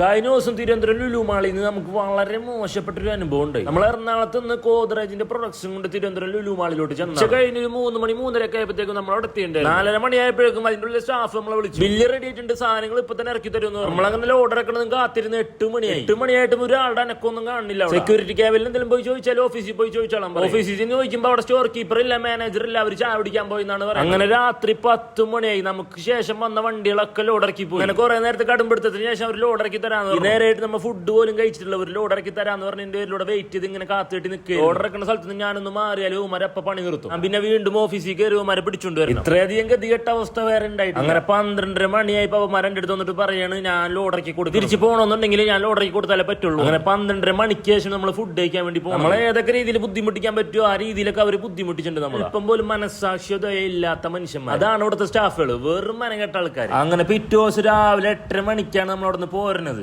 കഴിഞ്ഞ ദിവസം തിരുവനന്തപുരം ലുലുമാളിൽ നിന്ന് നമുക്ക് വളരെ മോശപ്പെട്ടൊരു അനുഭവം ഉണ്ട് നമ്മൾ എറണാകുളത്ത് നിന്ന് ഗോദ്രേജിന്റെ പ്രൊഡക്ഷൻ കൊണ്ട് തിരുവനന്തപുരം ലുലുമാളിലോട്ട് ചെന്നു. കഴിഞ്ഞ ഒരു മൂന്ന് മണി മൂന്നര ഒക്കെ ആയപ്പോഴത്തേക്കും നമ്മൾ അവിടെ എത്തിയിട്ടുണ്ട്. നാലര മണിയായപ്പോഴേക്കും അതിന്റെ ഉള്ളിൽ സ്റ്റാഫ് നമ്മളെ വിളിച്ചു. ബില്ല് റെഡി ആയിട്ടുണ്ട് സാധനങ്ങൾ ഇപ്പൊ തന്നെ ഇറക്കി തരുന്നു നമ്മൾ അങ്ങനെ ഓർഡർ ഒക്കെ കാത്തിരുന്ന് എട്ട് മണിയായി എട്ട് മണിയായിട്ടും ഒരാളുടെ അനക്കൊന്നും കാണില്ല സെക്യൂരിറ്റി ക്യാബിൽ എന്തെങ്കിലും പോയി ചോദിച്ചാൽ ഓഫീസിൽ പോയി ചോദിച്ചോളാം ഓഫീസിൽ നിന്ന് ചോദിക്കുമ്പോൾ അവിടെ സ്റ്റോർ കീപ്പർ ഇല്ല മാനേജർ ഇല്ല അവർ ചായ പിടിക്കാൻ പോയി എന്നാണ് പറയുന്നത്. അങ്ങനെ രാത്രി പത്ത് മണിയായി. നമുക്ക് ശേഷം വന്ന വണ്ടികളൊക്കെ ലോഡ് ഇറക്കി പോയി. അങ്ങനെ കുറെ നേരത്തെ കടുമ്പെടുത്തതിന് ശേഷം അവർ ലോഡ് ഇറക്കി തരാന്ന്. നേരായിട്ട് നമ്മൾ ഫുഡ് പോലും കഴിച്ചിട്ടില്ല. ഒരു ലോഡ് ഇറക്കി തരാന്ന് പറഞ്ഞ എന്റെ പേരിലൂടെ വെയിറ്റ് ചെയ്ത് ഇങ്ങനെ കാത്തിട്ട് നിൽക്കുക ലോഡ് ഇറക്കുന്ന സ്ഥലത്ത് നിന്ന് ഞാനൊന്ന് മാറിയാലും ഉമാരപ്പ പണി നിർത്തും. പിന്നെ വീണ്ടും ഓഫീസിൽ കയറി ഉമാരെ പിടിച്ചോണ്ട് വരും ഇത്രയധികം ഗതികെട്ട അവസ്ഥ വേറെ ഉണ്ടായിട്ട് അങ്ങനെ പന്ത്രണ്ടര മണിയായപ്പോ മരന്റെ അടുത്ത് വന്നിട്ട് പറയാണ് ഞാൻ ലോഡ് ഇറക്കി കൊടുക്കും തിരിച്ചു പോകണമെന്നുണ്ടെങ്കിൽ ഞാൻ ലോഡ് ഇറക്കി കൊടുത്താലേ പറ്റുള്ളൂ. അങ്ങനെ പന്ത്രണ്ടര മണിക്ക് ശേഷം നമ്മൾ ഫുഡ് കഴിക്കാൻ വേണ്ടി പോകും നമ്മളെ ഏതൊക്കെ രീതിയിൽ ബുദ്ധിമുട്ടിക്കാൻ പറ്റുമോ ആ രീതിയിലൊക്കെ അവർ ബുദ്ധിമുട്ടിച്ചിട്ടുണ്ട് നമ്മൾ ഇപ്പം പോലും മനസ്സാക്ഷ്യത ഇല്ലാത്ത മനുഷ്യന്മാർ അതാണ് ഇവിടുത്തെ സ്റ്റാഫുകൾ വെറും മനകെട്ട ആൾക്കാർ അങ്ങനെ പിറ്റേ ദിവസം രാവിലെ എട്ടര മണിക്കാണ് നമ്മൾ അവിടെ നിന്ന് പോരുന്നത്.